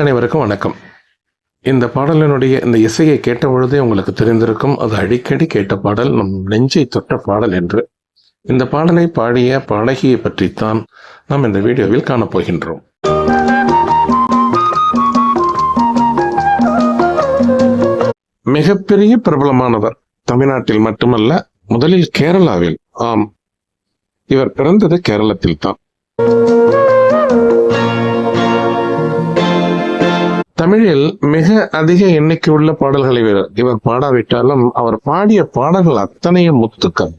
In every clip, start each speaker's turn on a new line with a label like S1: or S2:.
S1: நேயர்கள் அனைவருக்கும் வணக்கம். இந்த பாடலினுடைய இந்த இசையை கேட்ட பொழுதே உங்களுக்கு தெரிந்திருக்கும் அது அடிக்கடி கேட்ட பாடல் நம் நெஞ்சை தொட்ட பாடல் என்று. இந்த பாடலை பாடிய பாடகியை பற்றித்தான் நாம் இந்த வீடியோவில் காணப்போகின்றோம். மிகப்பெரிய பிரபலமானவர் தமிழ்நாட்டில் மட்டுமல்ல முதலில் கேரளாவில். ஆம் இவர் பிறந்தது கேரளத்தில் தான் தமிழில் மிக அதிக எண்ணிக்கை உள்ள பாடல்களை இவர் இவர் பாடாவிட்டாலும் அவர் பாடிய பாடல்கள் அத்தனையும் முத்துக்கள்.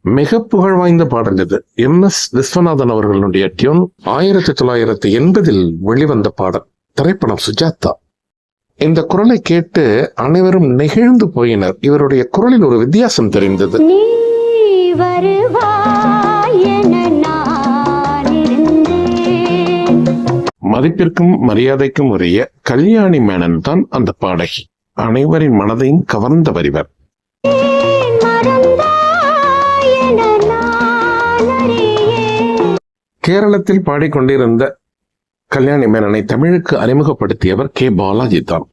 S1: மிக புகழ் வாய்ந்த பாடல் இது. எம். எஸ். விஸ்வநாதன் அவர்களுடைய டியூன் ஆயிரத்தி தொள்ளாயிரத்தி எண்பதில் வெளிவந்த பாடல். திரைப்படம் சுஜாதா. இந்த குரலை கேட்டு அனைவரும் நெகிழ்ந்து போயினர். இவருடைய குரலில் ஒரு வித்தியாசம் தெரிந்தது.
S2: நீ வருவாய்
S1: மதிப்பிற்கும் மரியாதைக்கும் உரிய கல்யாணி மேனன் தான் அந்த பாடகி. அனைவரின் மனதையும் கவர்ந்த வரிவர் கேரளத்தில் பாடிக்கொண்டிருந்த கல்யாணி மேனனை தமிழுக்கு அறிமுகப்படுத்தியவர் கே. பாலாஜி தான்.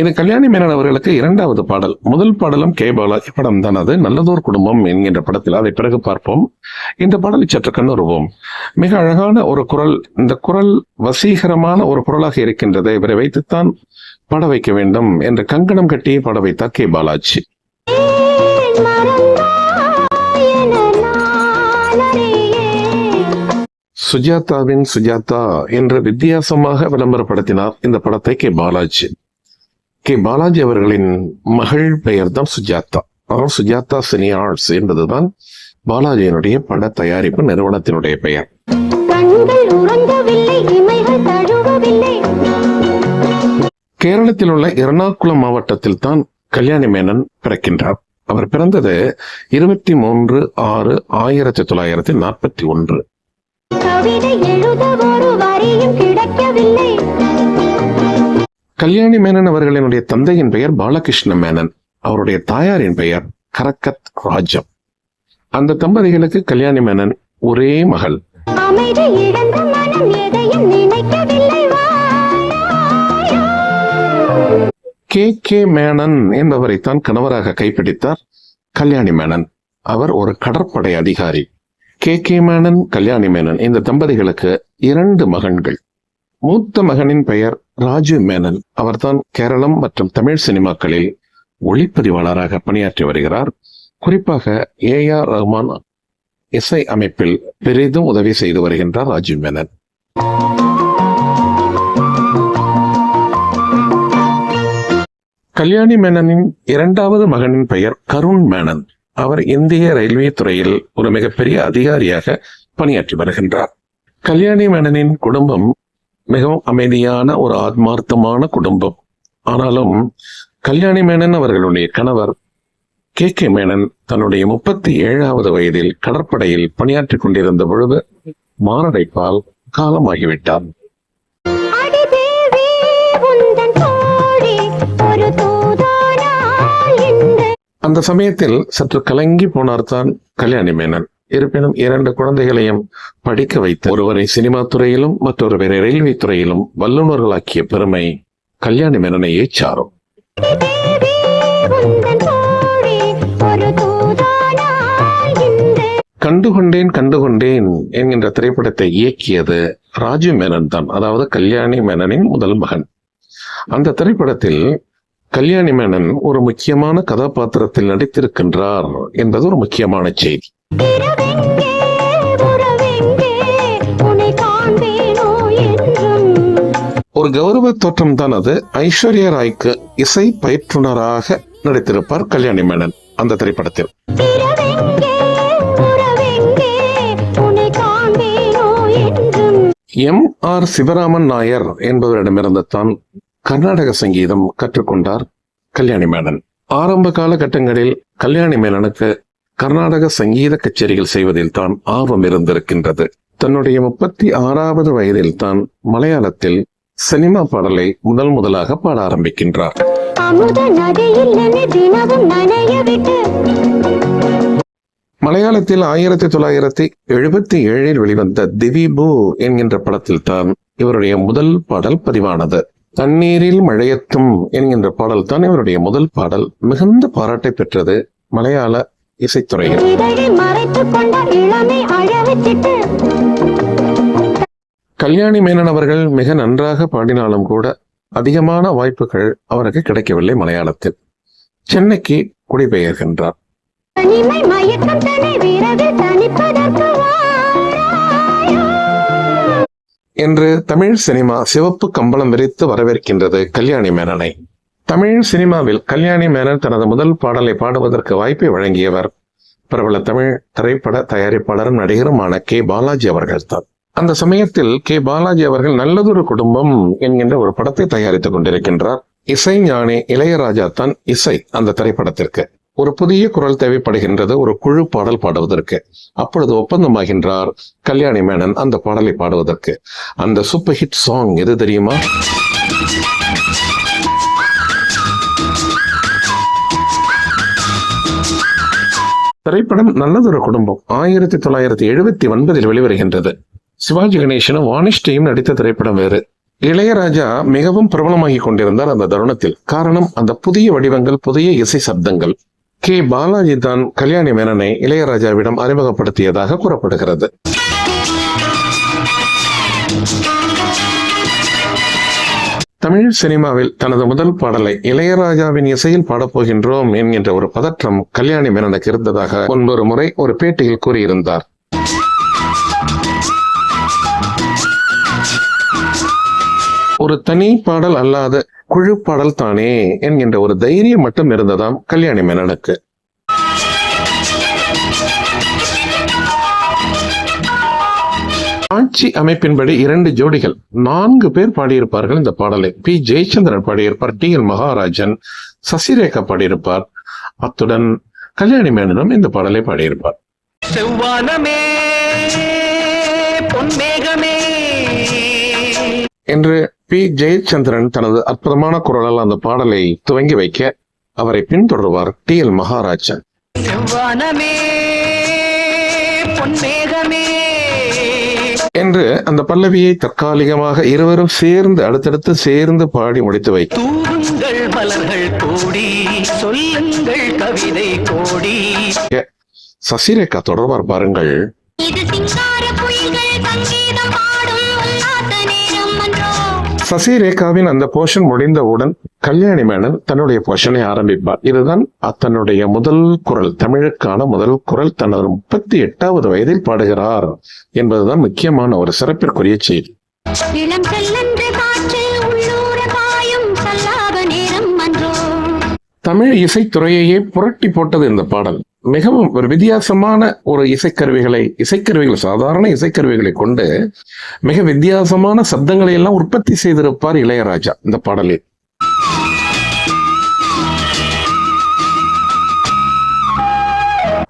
S1: இது கல்யாணி மேனன் அவர்களுக்கு இரண்டாவது பாடல். முதல் பாடலும் கே. பாலாஜி படம் தான் அது. நல்லதோர் குடும்பம் என்கின்ற படத்தில் அதை பிறகு பார்ப்போம். இந்த பாடலை சற்று கண்ணுறுவோம் மிக அழகான ஒரு குரல். இந்த குரல் வசீகரமான ஒரு குரலாக இருக்கின்றது. இவரை வைத்துத்தான் பாட வைக்க வேண்டும் என்று கங்கணம் கட்டி பாட வைத்தார் கே. பாலாஜி. சுஜாதாவின் சுஜாதா என்று வித்தியாசமாக விளம்பரப்படுத்தினார் இந்த படத்தை கே. பாலாஜி. கே பாலாஜி அவர்களின் மகள் பெயர் தான் சுஜாதா. அவர் சுஜாதா சினி ஆர்ட்ஸ் என்பதுதான் பாலாஜியினுடைய பட தயாரிப்பு நிறுவனத்தினுடைய பெயர். கேரளத்தில் உள்ள எர்ணாகுளம் மாவட்டத்தில் தான் கல்யாணி மேனன் பிறக்கின்றார். அவர் பிறந்தது இருபத்தி மூன்று ஆறு ஆயிரத்தி தொள்ளாயிரத்தி நாற்பத்தி ஒன்று. கல்யாணி மேனன் அவர்களினுடைய தந்தையின் பெயர் பாலகிருஷ்ண மேனன். அவருடைய தாயாரின் பெயர் கரக்கத் ராஜம். அந்த தம்பதிகளுக்கு கல்யாணி மேனன் ஒரே மகள். கே. கே. மேனன் என்பவரைத்தான் கணவராக கைப்பிடித்தார் கல்யாணி மேனன். அவர் ஒரு கடற்படை அதிகாரி. கே. கே. மேனன் கல்யாணி மேனன் இந்த தம்பதிகளுக்கு இரண்டு மகன்கள். மூத்த மகனின் பெயர் ராஜு மேனன். அவர்தான் கேரளம் மற்றும் தமிழ் சினிமாக்களில் ஒளிப்பதிவாளராக பணியாற்றி வருகிறார். குறிப்பாக ஏ ஆர் ரஹ்மான் இசை அமைப்பில் பெரிதும் உதவி செய்து வருகின்றார் ராஜு மேனன். கல்யாணி மேனனின் இரண்டாவது மகனின் பெயர் கருண் மேனன். அவர் இந்திய ரயில்வே துறையில் ஒரு மிகப்பெரிய அதிகாரியாக பணியாற்றி வருகின்றார். கல்யாணி மேனனின் குடும்பம் மிகவும் அமைதியான ஒரு ஆத்மார்த்தமான குடும்பம். ஆனாலும் கல்யாணி மேனன் அவர்களுடைய கணவர் கே கே மேனன் தன்னுடைய முப்பத்தி ஏழாவது வயதில் கடற்படையில் பணியாற்றிக் கொண்டிருந்த பொழுது மாரடைப்பால் காலமாகிவிட்டார். அந்த சமயத்தில் சற்று கலங்கி போனார்தான் கல்யாணி மேனன். இருப்பினும் இரண்டு குழந்தைகளையும் படிக்க வைத்த ஒருவரை சினிமா துறையிலும் மற்றொருவரை ரயில்வே துறையிலும் வல்லுநர்களாக்கிய பெருமை கல்யாணி மேனனையே சாரும். கண்டுகொண்டேன் கண்டுகொண்டேன் என்கின்ற திரைப்படத்தை இயக்கியது ராஜு மேனன் தான். அதாவது கல்யாணி மேனனின் முதல் மகன். அந்த திரைப்படத்தில் கல்யாணி மேனன் ஒரு முக்கியமான கதாபாத்திரத்தில் நடித்திருக்கின்றார் என்பது ஒரு முக்கியமான செய்தி. ஒரு கௌரவ தோற்றம் தான் அது. ஐஸ்வர்யா ராய்க்கு இசை பயிற்றுனராக நடித்திருப்பார் கல்யாணி மேனன் அந்த திரைப்படத்தில். எம் ஆர் சிவராமன் நாயர் என்பவரிடமிருந்து தான் கர்நாடக சங்கீதம் கற்றுக்கொண்டார் கல்யாணி மேனன். ஆரம்ப காலகட்டங்களில் கல்யாணி மேனனுக்கு கர்நாடக சங்கீத கச்சேரிகள் செய்வதில் தான் ஆர்வம் இருந்திருக்கின்றது. தன்னுடைய முப்பத்தி ஆறாவது வயதில் தான் மலையாளத்தில் சினிமா பாடலை முதல் முதலாக பாட ஆரம்பிக்கின்றார். மலையாளத்தில் ஆயிரத்தி தொள்ளாயிரத்தி எழுபத்தி ஏழில் வெளிவந்த திவிபு என்கின்ற படத்தில் தான் இவருடைய முதல் பாடல் பதிவானது. தண்ணீரில் மழையத்தும் என்கின்ற பாடல் தான் இவருடைய முதல் பாடல். மிகுந்த பாராட்டை பெற்றது மலையாள இசைத்துறையில். கல்யாணி மேனன் அவர்கள் மிக நன்றாக பாடினாலும் கூட அதிகமான வாய்ப்புகள் அவருக்கு கிடைக்கவில்லை மலையாளத்தில். சென்னைக்கு குடிபெயர்கின்றார். என்று தமிழ் சினிமா சிவப்பு கம்பளம் விரித்து வரவேற்கின்றது கல்யாணி மேனனை. தமிழ் சினிமாவில் கல்யாணி மேனன் தனது முதல் பாடலை பாடுவதற்கு வாய்ப்பை வழங்கியவர். பிரபல தமிழ் திரைப்பட தயாரிப்பாளரும் நடிகருமான கே. பாலாஜி அவர்கள்தான். அந்த சமயத்தில் கே. பாலாஜி அவர்கள் நல்லதொரு குடும்பம் என்கின்ற ஒரு படத்தை தயாரித்துக் கொண்டிருக்கின்றார். இசை ஞானி இளையராஜா தான் இசை அந்த திரைப்படத்திற்கு. ஒரு புதிய குரல் தேவைப்படுகின்றது ஒரு குழு பாடல் பாடுவதற்கு. அப்பொழுது ஒப்பந்தமாகின்றார் கல்யாணி மேனன் அந்த பாடலை பாடுவதற்கு. அந்த சூப்பர் ஹிட் சாங் எது தெரியுமா? திரைப்படம் நல்லதொரு குடும்பம். ஆயிரத்தி தொள்ளாயிரத்தி எழுபத்தி ஒன்பதில் வெளிவருகின்றது. சிவாஜி கணேசனும் வானிஷ்டையும் நடித்த திரைப்படம் வேறு. இளையராஜா மிகவும் பிரபலமாகி கொண்டிருந்தார் அந்த தருணத்தில். காரணம் அந்த புதிய வடிவங்கள் புதிய இசை சப்தங்கள். கே. பாலாஜி தான் கல்யாணி மேனனை இளையராஜாவிடம் அறிமுகப்படுத்தியதாக கூறப்படுகிறது. தமிழ் சினிமாவில் தனது முதல் பாடலை இளையராஜாவின் இசையில் பாடப்போகின்றோம் என்கின்ற ஒரு பதற்றம் கல்யாணி மேனனுக்கு இருந்ததாக ஒன்பது முறை ஒரு பேட்டியில் கூறியிருந்தார். ஒரு தனி பாடல் அல்லாத குழு பாடல் தானே என்கின்ற ஒரு தைரியம் மட்டும் இருந்ததாம் கல்யாணி மேனனுக்கு ஆட்சி அமைப்பின்படி இரண்டு ஜோடிகள் நான்கு பேர் பாடியிருப்பார்கள் இந்த பாடலை. பி. ஜெயச்சந்திரன் பாடியிருப்பார் டி. எல் மகாராஜன் சசிரேகா பாடியிருப்பார். அத்துடன் கல்யாணி மேனனும் இந்த பாடலை பாடியிருப்பார்.
S3: செவ்வானமே பொன்மேகமே.
S1: என்று பி. ஜெயச்சந்திரன் தனது அற்புதமான குரலால் அந்த பாடலை துவங்கி வைக்க அவரை பின்தொடர்வார் டி. எல் மகாராஜன்.
S3: செவ்வானமே பொன்மேகமே.
S1: என்று அந்த பல்லவியை தற்காலிகமாக இருவரும் சேர்ந்து அடுத்தடுத்து சேர்ந்து பாடி முடித்து வைக்க
S3: தூவுங்கள் மலர்கள் கோடி சொல்லுங்கள் கவிதை கோடி
S1: சசிரேகா தொடர்பார் பாருங்கள். சசிரேகாவின் அந்த போர்ஷன் முடிந்தவுடன் கல்யாணி மேனன் தன்னுடைய போர்ஷனை ஆரம்பிப்பார். இதுதான் தன்னுடைய முதல் குரல் தமிழுக்கான முதல் குரல். தனது முப்பத்தி எட்டாவது வயதில் பாடுகிறார் என்பதுதான் முக்கியமான ஒரு சிறப்பிற்குரிய செய்தி. தமிழ் இசைத்துறையையே புரட்டி போட்டது இந்த பாடல். மிகவும் ஒரு வித்தியாசமான ஒரு இசைக்கருவிகளை இசைக்கருவிகள் சாதாரண இசைக்கருவிகளை கொண்டு மிக வித்தியாசமான சப்தங்களை எல்லாம் உற்பத்தி செய்திருப்பார் இளையராஜா இந்த பாடலில்.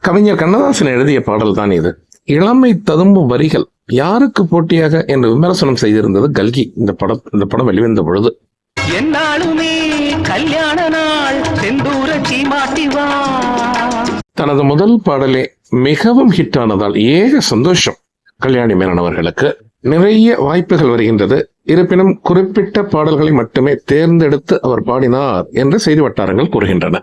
S1: கவிஞர் கண்ணதாசன் எழுதிய பாடல் தான் இது. இளமை ததும்பும் வரிகள் யாருக்கு போட்டியாக என்று விமர்சனம் செய்திருந்தது கல்கி. இந்த படம் இந்த படம் வெளிவந்த பொழுது
S3: என்னாலுமே கல்யாண நாள் செந்தூர
S1: தனது முதல் பாடலே மிகவும் ஹிட் ஆனதால் ஏக சந்தோஷம். கல்யாணி மேனன் அவர்களுக்கு நிறைய வாய்ப்புகள் வருகின்றது. இருப்பினும் குறிப்பிட்ட பாடல்களை மட்டுமே தேர்ந்தெடுத்து அவர் பாடினார் என்று செய்தி வட்டாரங்கள் கூறுகின்றன.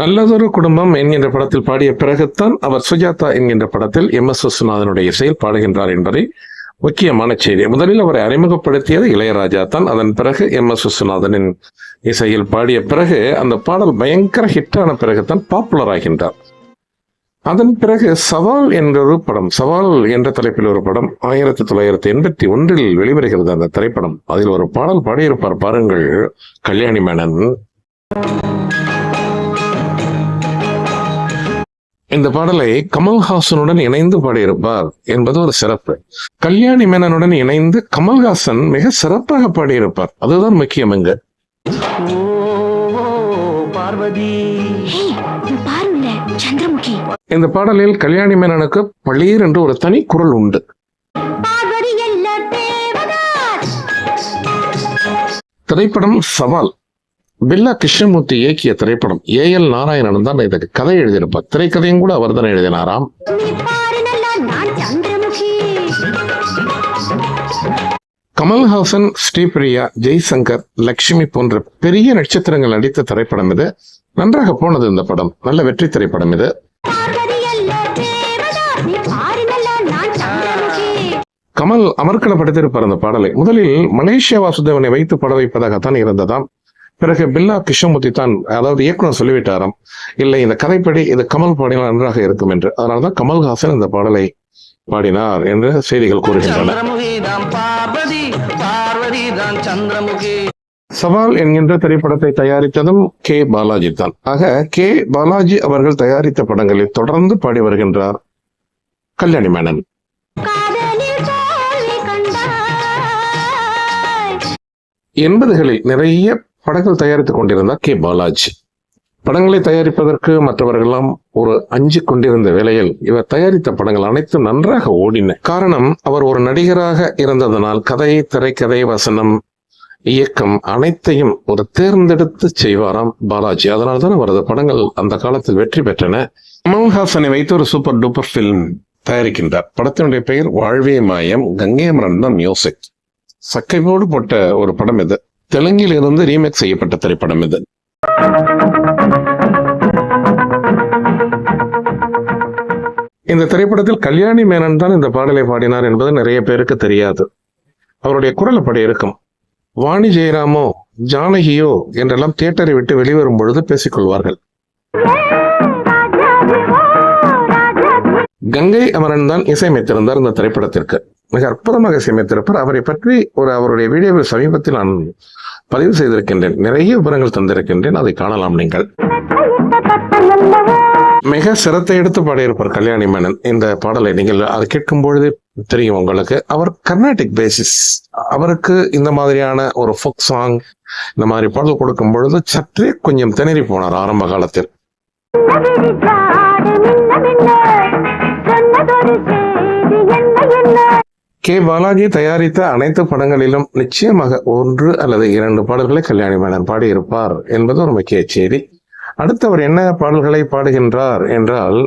S1: நல்லதொரு குடும்பம் என்கின்ற படத்தில் பாடிய பிறகுத்தான் அவர் சுஜாதா என்கின்ற படத்தில் எம் எஸ் விஸ்வநாதனுடைய இசையில் பாடுகின்றார் என்பதை முக்கியமான செய்தி. முதலில் அவரை அறிமுகப்படுத்தியது இளையராஜா தான். அதன் பிறகு எம் எஸ் விஸ்வநாதனின் இசையில் பாடிய பிறகு அந்த பாடல் பயங்கர ஹிட்டான பிறகுதான் பாப்புலர் ஆகின்றார். அதன் பிறகு சவால் என்ற ஒரு படம் சவால் என்ற தலைப்பில் ஒரு படம் ஆயிரத்தி தொள்ளாயிரத்தி எண்பத்தி ஒன்றில் வெளிவருகிறது அந்த திரைப்படம். அதில் ஒரு பாடல் பாடியிருப்பார். பாருங்கள் கல்யாணி மேனன். இந்த பாடலை கமல்ஹாசனுடன் இணைந்து பாடியிருப்பார் என்பது ஒரு சிறப்பு. கல்யாணி மேனனுடன் இணைந்து கமல்ஹாசன் மிக சிறப்பாக பாடியிருப்பார். அதுதான் முக்கியம் இங்கு. இந்த பாடலில் கல்யாணி மேனனுக்கு பளீர் என்று ஒரு தனி குரல் உண்டு. திரைப்படம் சவால். பில்லா கிருஷ்ணமூர்த்தி இயக்கிய திரைப்படம் ஏ எல் நாராயணன் தான் இதுக்கு கதை எழுதியிருப்பார். திரைக்கதையும் கூட அவர் தான் எழுதினாராம். கமல்ஹாசன் ஸ்ரீபிரியா ஜெய்சங்கர் லக்ஷ்மி போன்ற பெரிய நட்சத்திரங்கள் நடித்த திரைப்படம் இது. நன்றாக போனது இந்த படம். நல்ல வெற்றி திரைப்படம் இது. கமல் அமர்க்கல படுத்திருப்பார் அந்த பாடலை. முதலில் மலேசியா வாசுதேவனை வைத்து பட வைப்பதாகத்தான் இருந்ததாம். பிறகு பில்லா கிருஷ்ணமூர்த்தி தான் அதாவது இயக்குனர் சொல்லிவிட்டாராம் இல்லை இந்த கதைப்படி இது கமல் பாடினால் நன்றாக இருக்கும் என்று. அதனால்தான் கமல்ஹாசன் இந்த பாடலை பாடினார் என்று செய்திகள் கூறுகின்றன. சவால் என்கின்ற திரைப்படத்தை தயாரித்ததும் கே. பாலாஜி தான் ஆக கே. பாலாஜி அவர்கள் தயாரித்த படங்களில் தொடர்ந்து பாடி வருகின்றார் கல்யாணி மேனன். எண்பதுகளில் நிறைய படங்கள் தயாரித்துக் கொண்டிருந்தார் கே. பாலாஜி. படங்களை தயாரிப்பதற்கு மற்றவர்களெல்லாம் ஒரு அஞ்சு கொண்டிருந்த வேளையில் இவர் தயாரித்த படங்கள் அனைத்தும் நன்றாக ஓடின. காரணம் அவர் ஒரு நடிகராக இருந்ததனால் கதை திரைக்கதை வசனம் இயக்கம் அனைத்தையும் ஒரு தேர்ந்தெடுத்து செய்வாராம் பாலாஜி. அதனால்தான் அவரது படங்கள் அந்த காலத்தில் வெற்றி பெற்றன. கமல்ஹாசனை வைத்து ஒரு சூப்பர் டூப்பர் ஃபிலிம் தயாரிக்கின்றார். படத்தினுடைய பெயர் வாழ்வே மாயம் கங்கை அமரன் தான் மியூசிக். சக்கைவோடு போட்ட ஒரு படம் இது. தெலுங்கில் இருந்து ரீமேக் செய்யப்பட்ட திரைப்படம் இது. இந்த திரைப்படத்தில் கல்யாணி மேனன் தான் இந்த பாடலை பாடினார் என்பது நிறைய பேருக்கு தெரியாது. அவருடைய குரல் அப்படி இருக்கும். வாணி ஜெயராமோ ஜானகியோ என்றெல்லாம் தியேட்டரை விட்டு வெளிவரும் பொழுது பேசிக்கொள்வார்கள். கங்கை அமரன் தான் இசையமைத்திருந்தார் இந்த திரைப்படத்திற்கு. மிக அற்புதமாக இசையமைத்திருப்பார். அவரை பற்றி ஒரு அவருடைய வீடியோவில் சமீபத்தில் நான் பதிவு செய்திருக்கின்றேன். நிறைய விவரங்கள் தந்திருக்கின்றேன். அதை காணலாம் நீங்கள். மிக சிரத்தை எடுத்து பாடியிருப்பார் கல்யாணி மேனன். இந்த பாடலை நீங்கள் அதை கேட்கும் பொழுதே தெரியும் உங்களுக்கு. அவர் கர்நாடிக் பேசிஸ். அவருக்கு இந்த மாதிரியான ஒரு ஃபோக் சாங் இந்த மாதிரி பாடல் கொடுக்கும் பொழுது சற்றே கொஞ்சம் திணறி போனார் ஆரம்ப காலத்தில். கே பாலாஜி தயாரித்த அனைத்து படங்களிலும் நிச்சயமாக ஒன்று அல்லது இரண்டு பாடல்களை கல்யாணி மேனன் பாடியிருப்பார் என்பது ஒரு முக்கிய செய்தி. அடுத்து அவர் என்ன பாடல்களை பாடுகின்றார் என்றால்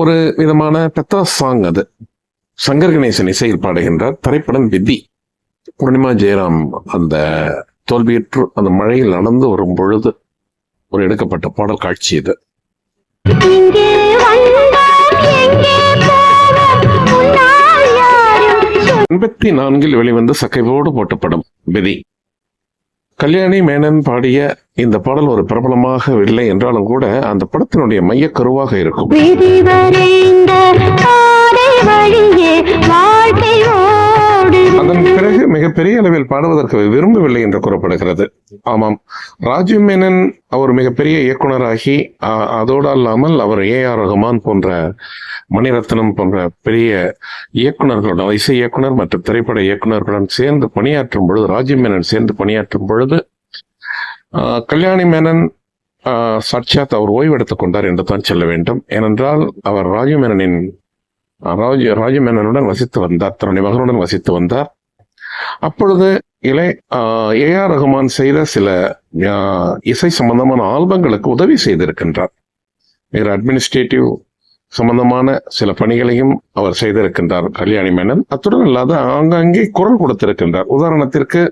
S1: ஒரு விதமான பெத்தா சாங் அது. சங்கர் கணேசன் இசையில் பாடுகின்றார். திரைப்படம் விதி. பூர்ணிமா ஜெயராம் அந்த தோல்வியுற்று அந்த மழையில் நடந்து வரும் பொழுது ஒரு எடுக்கப்பட்ட பாடல் காட்சி இது. எண்பத்தி நான்கில் வெளிவந்த சக்கைவோடு போட்ட படம் விதி. கல்யாணி மேனன் பாடிய இந்த பாடல் ஒரு பிரபலமாக இல்லை என்றாலும் கூட அந்த படத்தினுடைய மையக்கருவாக இருக்கும். அதன் பிறகு மிகப்பெரிய அளவில் பாடுவதற்கு விரும்பவில்லை என்று கூறப்படுகிறது. ஆமாம். ராஜீவ் மேனன் அவர் மிகப்பெரிய இயக்குனராகி அதோடு அல்லாமல் அவர் ஏ ஆர் ரஹ்மான் போன்ற மணிரத்னம் போன்ற பெரிய இயக்குனர்களுடன் இசை இயக்குனர் மற்றும் திரைப்பட இயக்குனர்களுடன் சேர்ந்து பணியாற்றும் பொழுது ராஜீவ் மேனன் சேர்ந்து பணியாற்றும் பொழுது கல்யாணி மேனன் ஆ, சாட்சாத் அவர் ஓய்வெடுத்துக் கொண்டார் என்று தான் சொல்ல வேண்டும். ஏனென்றால் அவர் ராஜீவ் மேனனின் ராஜ ராஜமேனனுடன் வசித்து வந்தார் தன்னுடைய மகனுடன் வசித்து வந்தார். அப்பொழுது இளைய ஏஆர் ரகுமான் ரஹ்மான் செய்த சில இசை சம்பந்தமான ஆல்பங்களுக்கு உதவி செய்திருக்கின்றார். வேறு அட்மினிஸ்ட்ரேட்டிவ் சம்பந்தமான சில பணிகளையும் அவர் செய்திருக்கின்றார் கல்யாணி மேனன். அத்துடன் இல்லாத ஆங்காங்கே குரல் கொடுத்திருக்கின்றார். உதாரணத்திற்கு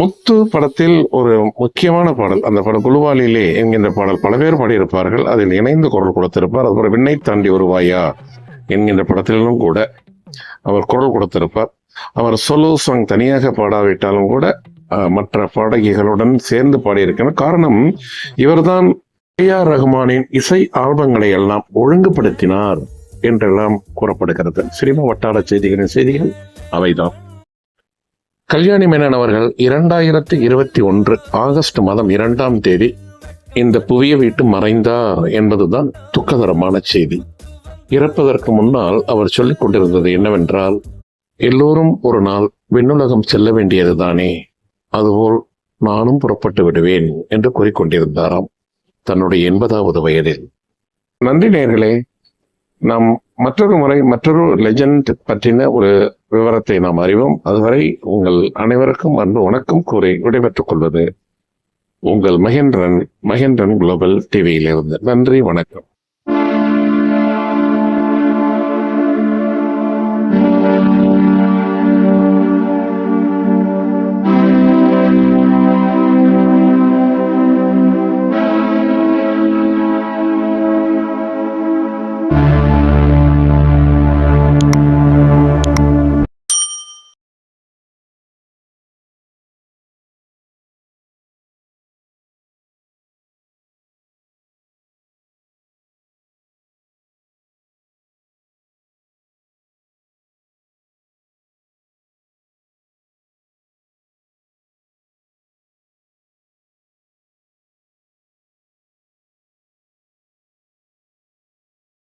S1: முத்து படத்தில் ஒரு முக்கியமான பாடல் அந்த படம் குழுவாலிலே என்கின்ற பாடல் பல பேர் பாடியிருப்பார்கள். அதில் இணைந்து குரல் கொடுத்திருப்பார். அதுபோல விண்ணை தாண்டி வருவாயா என்கின்ற படத்திலும் கூட அவர் குரல் கொடுத்திருப்பார். அவர் சொலோ சாங் தனியாக பாடாவிட்டாலும் கூட மற்ற பாடகிகளுடன் சேர்ந்து பாடியிருக்கிறார் காரணம் இவர்தான் ஏ ஆர் ரஹ்மானின் இசை ஆல்பங்களை எல்லாம் ஒழுங்குபடுத்தினார் என்றெல்லாம் கூறப்படுகிறது. சினிமா வட்டார செய்திகளின் செய்திகள் அவைதான். கல்யாணி மேனன் அவர்கள் இரண்டாயிரத்தி இருபத்தி ஒன்று ஆகஸ்ட் மாதம் இரண்டாம் தேதி இந்த புவியை விட்டு மறைந்தார் என்பதுதான் துக்ககரமான செய்தி. இறப்பதற்கு முன்னால் அவர் சொல்லிக் கொண்டிருந்தது என்னவென்றால் எல்லோரும் ஒரு நாள் விண்ணுலகம் செல்ல வேண்டியதுதானே அதுபோல் நானும் புறப்பட்டு விடுவேன் என்று கூறிக்கொண்டிருந்தாராம் தன்னுடைய எண்பதாவது வயதில். நன்றி நேர்களே நாம் மற்றொரு முறை மற்றொரு லெஜண்ட் பற்றின ஒரு விவரத்தை நாம் அறிவோம். அதுவரை உங்கள் அனைவருக்கும் அன்பு வணக்கம் கூறி விடைபெற்றுக் கொள்வது உங்கள் மகேந்திரன் மகேந்திரன் குளோபல் டிவியிலிருந்து நன்றி வணக்கம்.